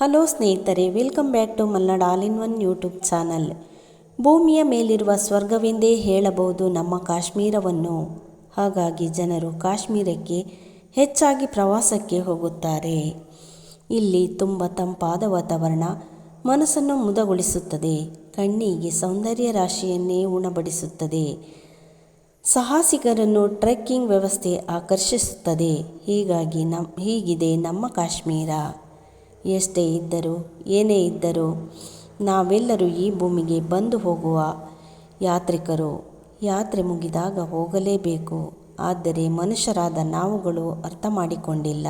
Hello ಸ್ನೇಹಿತರೆ, welcome back to Malnad all in one YouTube channel. ಭೂಮಿಯ ಮೇಲಿರುವ ಸ್ವರ್ಗವೆಂದೇ ಹೇಳಬಹುದು ನಮ್ಮ ಕಾಶ್ಮೀರವನ್ನು. ಹಾಗಾಗಿ ಜನರು ಕಾಶ್ಮೀರಕ್ಕೆ ಹೆಚ್ಚಾಗಿ ಪ್ರವಾಸಕ್ಕೆ ಹೋಗುತ್ತಾರೆ. ಇಲ್ಲಿ ತುಂಬ ತಂಪಾದ ವಾತಾವರಣ ಮನಸ್ಸನ್ನು ಮುದಗೊಳಿಸುತ್ತದೆ. ಕಣ್ಣಿಗೆ ಸೌಂದರ್ಯ ರಾಶಿಯನ್ನೇ ಉಣಬಡಿಸುತ್ತದೆ. ಸಾಹಸಿಗರನ್ನು ಟ್ರೆಕ್ಕಿಂಗ್ ವ್ಯವಸ್ಥೆ ಆಕರ್ಷಿಸುತ್ತದೆ. ಹೀಗಾಗಿ ನಮ್ಮ ಹೀಗಿದೆ ನಮ್ಮ ಕಾಶ್ಮೀರ. ಎಷ್ಟೇ ಇದ್ದರೂ, ಏನೇ ಇದ್ದರೂ ನಾವೆಲ್ಲರೂ ಈ ಭೂಮಿಗೆ ಬಂದು ಹೋಗುವ ಯಾತ್ರಿಕರು. ಯಾತ್ರೆ ಮುಗಿದಾಗ ಹೋಗಲೇಬೇಕು. ಆದರೆ ಮನುಷ್ಯರಾದ ನಾವುಗಳು ಅರ್ಥ ಮಾಡಿಕೊಂಡಿಲ್ಲ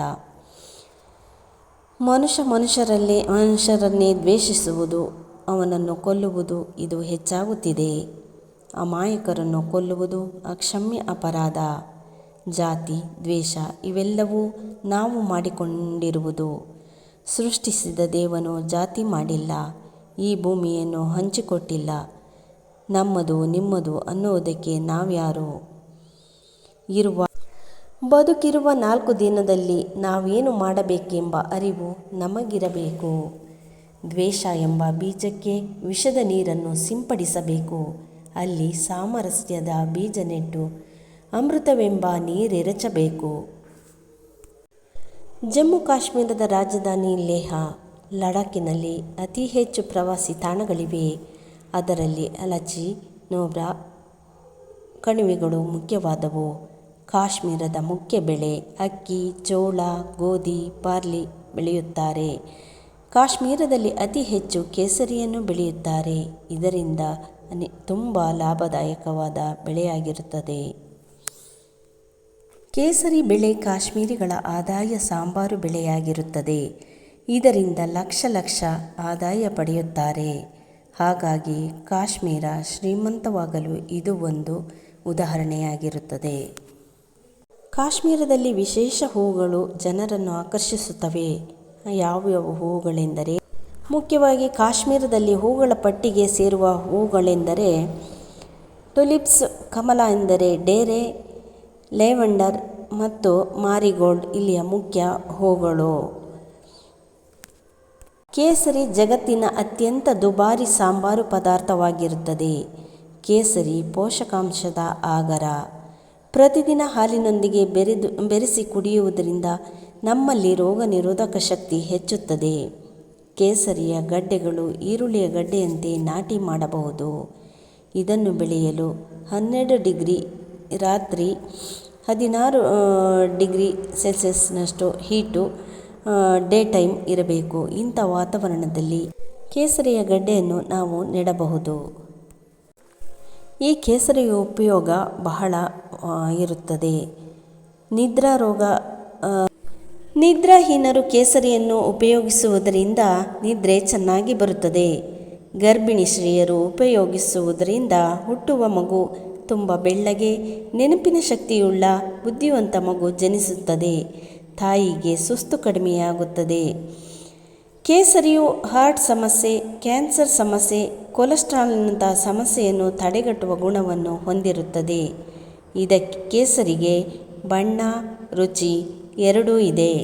ಮನುಷ್ಯ ಮನುಷ್ಯರಲ್ಲೇ ಮನುಷ್ಯರನ್ನೇ ದ್ವೇಷಿಸುವುದು, ಅವನನ್ನು ಕೊಲ್ಲುವುದು ಇದು ಹೆಚ್ಚಾಗುತ್ತಿದೆ. ಅಮಾಯಕರನ್ನು ಕೊಲ್ಲುವುದು ಅಕ್ಷಮ್ಯ ಅಪರಾಧ. ಜಾತಿ, ದ್ವೇಷ ಇವೆಲ್ಲವೂ ನಾವು ಮಾಡಿಕೊಂಡಿರುವುದು. ಸೃಷ್ಟಿಸಿದ ದೇವನು ಜಾತಿ ಮಾಡಿಲ್ಲ, ಈ ಭೂಮಿಯನ್ನು ಹಂಚಿಕೊಟ್ಟಿಲ್ಲ. ನಮ್ಮದು ನಿಮ್ಮದು ಅನ್ನುವುದಕ್ಕೆ ನಾವ್ಯಾರು? ಇರುವ ಬದುಕಿರುವ ನಾಲ್ಕು ದಿನದಲ್ಲಿ ನಾವೇನು ಮಾಡಬೇಕೆಂಬ ಅರಿವು ನಮಗಿರಬೇಕು. ದ್ವೇಷ ಎಂಬ ಬೀಜಕ್ಕೆ ವಿಷದ ನೀರನ್ನು ಸಿಂಪಡಿಸಬೇಕು. ಅಲ್ಲಿ ಸಾಮರಸ್ಯದ ಬೀಜ ನೆಟ್ಟು ಅಮೃತವೆಂಬ ನೀರೆರಚಬೇಕು. ಜಮ್ಮು ಕಾಶ್ಮೀರದ ರಾಜಧಾನಿ ಲೇಹ ಲಡಾಖಿನಲ್ಲಿ ಅತಿ ಹೆಚ್ಚು ಪ್ರವಾಸಿ ತಾಣಗಳಿವೆ. ಅದರಲ್ಲಿ ಅಲಚಿ, ನೋಬ್ರಾ ಕಣಿವೆಗಳು ಮುಖ್ಯವಾದವು. ಕಾಶ್ಮೀರದ ಮುಖ್ಯ ಬೆಳೆ ಅಕ್ಕಿ ಜೋಳ ಗೋಧಿ, ಬಾರ್ಲಿ ಬೆಳೆಯುತ್ತಾರೆ. ಕಾಶ್ಮೀರದಲ್ಲಿ ಅತಿ ಹೆಚ್ಚು ಕೇಸರಿಯನ್ನು ಬೆಳೆಯುತ್ತಾರೆ. ಇದರಿಂದ ತುಂಬ ಲಾಭದಾಯಕವಾದ ಬೆಳೆಯಾಗಿರುತ್ತದೆ. ಕೇಸರಿ ಬೆಳೆ ಕಾಶ್ಮೀರಿಗಳ ಆದಾಯ ಸಾಂಬಾರು ಬೆಳೆಯಾಗಿರುತ್ತದೆ. ಇದರಿಂದ ಲಕ್ಷ ಲಕ್ಷ ಆದಾಯ ಪಡೆಯುತ್ತಾರೆ. ಹಾಗಾಗಿ ಕಾಶ್ಮೀರ ಶ್ರೀಮಂತವಾಗಲು ಇದು ಒಂದು ಉದಾಹರಣೆಯಾಗಿರುತ್ತದೆ. ಕಾಶ್ಮೀರದಲ್ಲಿ ವಿಶೇಷ ಹೂಗಳು ಜನರನ್ನು ಆಕರ್ಷಿಸುತ್ತವೆ. ಯಾವ್ಯಾವ ಹೂಗಳೆಂದರೆ ಮುಖ್ಯವಾಗಿ ಕಾಶ್ಮೀರದಲ್ಲಿ ಹೂಗಳ ಪಟ್ಟಿಗೆ ಸೇರುವ ಹೂಗಳೆಂದರೆ ಟುಲಿಪ್ಸ್, ಕಮಲ ಎಂದರೆ ಡೇರೆ ಲೆವೆಂಡರ್ ಮತ್ತು ಮಾರಿಗೋಲ್ಡ್ ಇಲ್ಲಿಯ ಮುಖ್ಯ ಹೂಗಳು. ಕೇಸರಿ ಜಗತ್ತಿನ ಅತ್ಯಂತ ದುಬಾರಿ ಸಾಂಬಾರು ಪದಾರ್ಥವಾಗಿರುತ್ತದೆ. ಕೇಸರಿ ಪೋಷಕಾಂಶದ ಆಗರ. ಪ್ರತಿದಿನ ಹಾಲಿನೊಂದಿಗೆ ಬೆರೆದು, ಬೆರೆಸಿ ಕುಡಿಯುವುದರಿಂದ ನಮ್ಮಲ್ಲಿ ರೋಗ ನಿರೋಧಕ ಶಕ್ತಿ ಹೆಚ್ಚುತ್ತದೆ. ಕೇಸರಿಯ ಗಡ್ಡೆಗಳು ಈರುಳ್ಳಿಯ ಗಡ್ಡೆಯಂತೆ ನಾಟಿ ಮಾಡಬಹುದು. ಇದನ್ನು ಬೆಳೆಯಲು ಹನ್ನೆರಡು ಡಿಗ್ರಿ ರಾತ್ರಿ ಹದಿನಾರು ಡಿಗ್ರಿ ಸೆಲ್ಸಿಯಸ್ನಷ್ಟು ಹೀಟು ಡೇ ಟೈಮ್ ಇರಬೇಕು. ಇಂಥ ವಾತಾವರಣದಲ್ಲಿ ಕೇಸರಿಯ ಗಡ್ಡೆಯನ್ನು ನಾವು ನೆಡಬಹುದು. ಈ ಕೇಸರಿಯ ಉಪಯೋಗ ಬಹಳ ಇರುತ್ತದೆ. ನಿದ್ರಾ ರೋಗ ನಿದ್ರಾಹೀನರು ಕೇಸರಿಯನ್ನು ಉಪಯೋಗಿಸುವುದರಿಂದ ನಿದ್ರೆ ಚೆನ್ನಾಗಿ ಬರುತ್ತದೆ. ಗರ್ಭಿಣಿ ಸ್ತ್ರೀಯರು ಉಪಯೋಗಿಸುವುದರಿಂದ ಹುಟ್ಟುವ ಮಗು ತುಂಬ ಬೆಳ್ಳಗೆ, ನೆನಪಿನ ಶಕ್ತಿಯುಳ್ಳ, ಬುದ್ಧಿವಂತ ಮಗು ಜನಿಸುತ್ತದೆ. ತಾಯಿಗೆ ಸುಸ್ತು ಕಡಿಮೆಯಾಗುತ್ತದೆ. ಕೇಸರಿಯು ಹಾರ್ಟ್ ಸಮಸ್ಯೆ, ಕ್ಯಾನ್ಸರ್ ಸಮಸ್ಯೆ ಕೊಲೆಸ್ಟ್ರಾಲ್ನಂತಹ ಸಮಸ್ಯೆಯನ್ನು ತಡೆಗಟ್ಟುವ ಗುಣವನ್ನು ಹೊಂದಿರುತ್ತದೆ. ಇದಕ್ಕೆ ಕೇಸರಿಗೆ ಬಣ್ಣ, ರುಚಿ ಎರಡೂ ಇದೆ.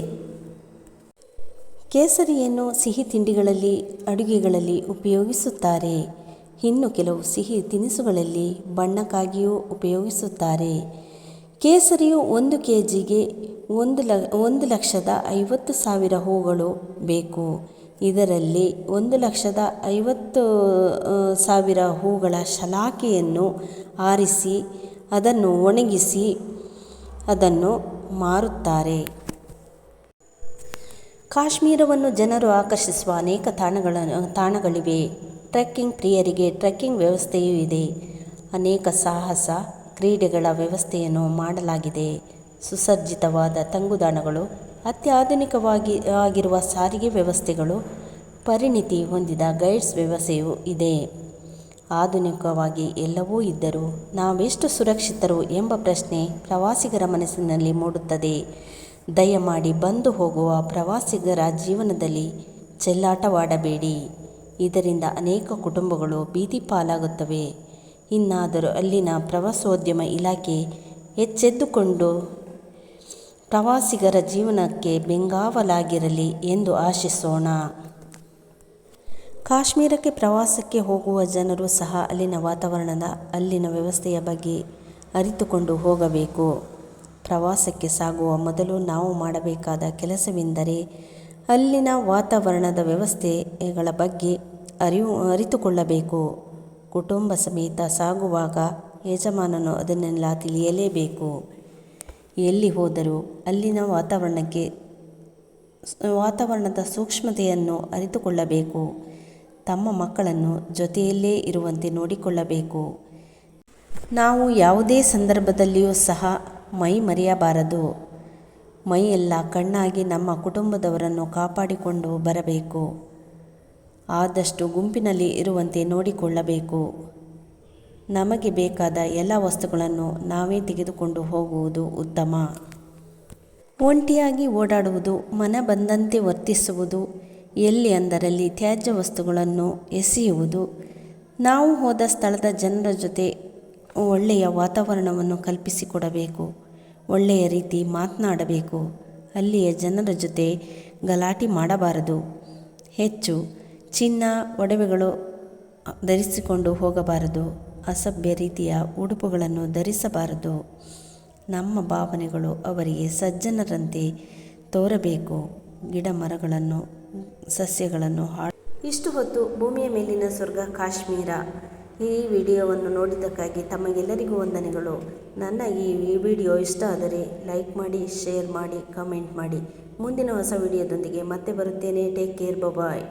ಕೇಸರಿಯನ್ನು ಸಿಹಿ ತಿಂಡಿಗಳಲ್ಲಿ, ಅಡುಗೆಗಳಲ್ಲಿ ಉಪಯೋಗಿಸುತ್ತಾರೆ. ಇನ್ನು ಕೆಲವು ಸಿಹಿ ತಿನಿಸುಗಳಲ್ಲಿ ಬಣ್ಣಕ್ಕಾಗಿಯೂ ಉಪಯೋಗಿಸುತ್ತಾರೆ. ಕೇಸರಿಯು ಒಂದು ಕೆ ಜಿಗೆ ಒಂದು ಲ, ಒಂದು ಲಕ್ಷದ ಐವತ್ತು ಸಾವಿರ ಹೂಗಳು ಬೇಕು. ಇದರಲ್ಲಿ ಒಂದು ಲಕ್ಷದ ಐವತ್ತು ಸಾವಿರ ಹೂಗಳ ಶಲಾಕೆಯನ್ನು ಆರಿಸಿ ಅದನ್ನು ಒಣಗಿಸಿ ಅದನ್ನು ಮಾರುತ್ತಾರೆ. ಕಾಶ್ಮೀರವನ್ನು ಜನರು ಆಕರ್ಷಿಸುವ ಅನೇಕ ತಾಣಗಳ, ತಾಣಗಳಿವೆ. ಟ್ರೆಕ್ಕಿಂಗ್ ಪ್ರಿಯರಿಗೆ ಟ್ರೆಕ್ಕಿಂಗ್ ವ್ಯವಸ್ಥೆಯೂ ಇದೆ. ಅನೇಕ ಸಾಹಸ, ಕ್ರೀಡೆಗಳ ವ್ಯವಸ್ಥೆಯನ್ನು ಮಾಡಲಾಗಿದೆ. ಸುಸಜ್ಜಿತವಾದ ತಂಗುದಾಣಗಳು, ಅತ್ಯಾಧುನಿಕವಾಗಿ ಆಗಿರುವ ಸಾರಿಗೆ ವ್ಯವಸ್ಥೆಗಳು ಪರಿಣಿತಿ ಹೊಂದಿದ ಗೈಡ್ಸ್ ವ್ಯವಸ್ಥೆಯೂ ಇದೆ. ಆಧುನಿಕವಾಗಿ ಎಲ್ಲವೂ ಇದ್ದರೂ ನಾವೆಷ್ಟು ಸುರಕ್ಷಿತರು ಎಂಬ ಪ್ರಶ್ನೆ ಪ್ರವಾಸಿಗರ ಮನಸ್ಸಿನಲ್ಲಿ ಮೂಡುತ್ತದೆ. ದಯಮಾಡಿ ಬಂದು ಹೋಗುವ ಪ್ರವಾಸಿಗರ ಜೀವನದಲ್ಲಿ ಚೆಲ್ಲಾಟವಾಡಬೇಡಿ. ಇದರಿಂದ ಅನೇಕ ಕುಟುಂಬಗಳು ಬೀದಿ ಪಾಲಾಗುತ್ತವೆ. ಇನ್ನಾದರೂ ಅಲ್ಲಿನ ಪ್ರವಾಸೋದ್ಯಮ ಇಲಾಖೆ ಎಚ್ಚೆತ್ತುಕೊಂಡು ಪ್ರವಾಸಿಗರ ಜೀವನಕ್ಕೆ ಬೆಂಗಾವಲಾಗಿರಲಿ ಎಂದು ಆಶಿಸೋಣ. ಕಾಶ್ಮೀರಕ್ಕೆ ಪ್ರವಾಸಕ್ಕೆ ಹೋಗುವ ಜನರು ಸಹ ಅಲ್ಲಿನ ವಾತಾವರಣದ, ಅಲ್ಲಿನ ವ್ಯವಸ್ಥೆಯ ಬಗ್ಗೆ ಅರಿತುಕೊಂಡು ಹೋಗಬೇಕು. ಪ್ರವಾಸಕ್ಕೆ ಸಾಗುವ ಮೊದಲು ನಾವು ಮಾಡಬೇಕಾದ ಕೆಲಸವೆಂದರೆ ಅಲ್ಲಿನ ವಾತಾವರಣದ ವ್ಯವಸ್ಥೆಗಳ ಬಗ್ಗೆ ಅರಿವು, ಅರಿತುಕೊಳ್ಳಬೇಕು. ಕುಟುಂಬ ಸಮೇತ ಸಾಗುವಾಗ ಯಜಮಾನನು ಅದನ್ನೆಲ್ಲ ತಿಳಿಯಲೇಬೇಕು. ಎಲ್ಲಿ ಹೋದರೂ ಅಲ್ಲಿನ ವಾತಾವರಣಕ್ಕೆ ವಾತಾವರಣದ ಸೂಕ್ಷ್ಮತೆಯನ್ನು ಅರಿತುಕೊಳ್ಳಬೇಕು. ತಮ್ಮ ಮಕ್ಕಳನ್ನು ಜೊತೆಯಲ್ಲೇ ಇರುವಂತೆ ನೋಡಿಕೊಳ್ಳಬೇಕು. ನಾವು ಯಾವುದೇ ಸಂದರ್ಭದಲ್ಲಿಯೂ ಸಹ ಮೈ ಮರೆಯಬಾರದು ಮೈಯೆಲ್ಲ ಕಣ್ಣಾಗಿ ನಮ್ಮ ಕುಟುಂಬದವರನ್ನು ಕಾಪಾಡಿಕೊಂಡು ಬರಬೇಕು. ಆದಷ್ಟು ಗುಂಪಿನಲ್ಲಿ ಇರುವಂತೆ ನೋಡಿಕೊಳ್ಳಬೇಕು. ನಮಗೆ ಬೇಕಾದ ಎಲ್ಲ ವಸ್ತುಗಳನ್ನು ನಾವೇ ತೆಗೆದುಕೊಂಡು ಹೋಗುವುದು ಉತ್ತಮ. ಒಂಟಿಯಾಗಿ ಓಡಾಡುವುದು, ಮನ ಬಂದಂತೆ ವರ್ತಿಸುವುದು, ಎಲ್ಲಿ ಅಂದರಲ್ಲಿ ತ್ಯಾಜ್ಯ ವಸ್ತುಗಳನ್ನು ಎಸೆಯುವುದು, ನಾವು ಹೋದ ಸ್ಥಳದ ಜನರ ಜೊತೆ ಒಳ್ಳೆಯ ವಾತಾವರಣವನ್ನು ಕಲ್ಪಿಸಿಕೊಡಬೇಕು. ಒಳ್ಳೆಯ ರೀತಿ ಮಾತನಾಡಬೇಕು. ಅಲ್ಲಿಯ ಜನರ ಜೊತೆ ಗಲಾಟೆ ಮಾಡಬಾರದು. ಹೆಚ್ಚು ಚಿನ್ನ ಒಡವೆಗಳು ಧರಿಸಿಕೊಂಡು ಹೋಗಬಾರದು. ಅಸಭ್ಯ ರೀತಿಯ ಉಡುಪುಗಳನ್ನು ಧರಿಸಬಾರದು. ನಮ್ಮ ಭಾವನೆಗಳು ಅವರಿಗೆ ಸಜ್ಜನರಂತೆ ತೋರಬೇಕು. ಗಿಡ ಮರಗಳನ್ನು, ಸಸ್ಯಗಳನ್ನು ಹಾಳು ಇಷ್ಟು ಹೊತ್ತು ಭೂಮಿಯ ಮೇಲಿನ ಸ್ವರ್ಗ ಕಾಶ್ಮೀರ. ಈ ವಿಡಿಯೋವನ್ನು ನೋಡಿದ್ದಕ್ಕಾಗಿ ತಮಗೆಲ್ಲರಿಗೂ ವಂದನೆಗಳು. ನನ್ನ ಈ ವಿಡಿಯೋ ಇಷ್ಟ ಆದರೆ ಲೈಕ್ ಮಾಡಿ, ಶೇರ್ ಮಾಡಿ, ಕಮೆಂಟ್ ಮಾಡಿ. ಮುಂದಿನ ಹೊಸ ವಿಡಿಯೋದೊಂದಿಗೆ ಮತ್ತೆ ಬರುತ್ತೇನೆ. Take care. ಬಾಯ್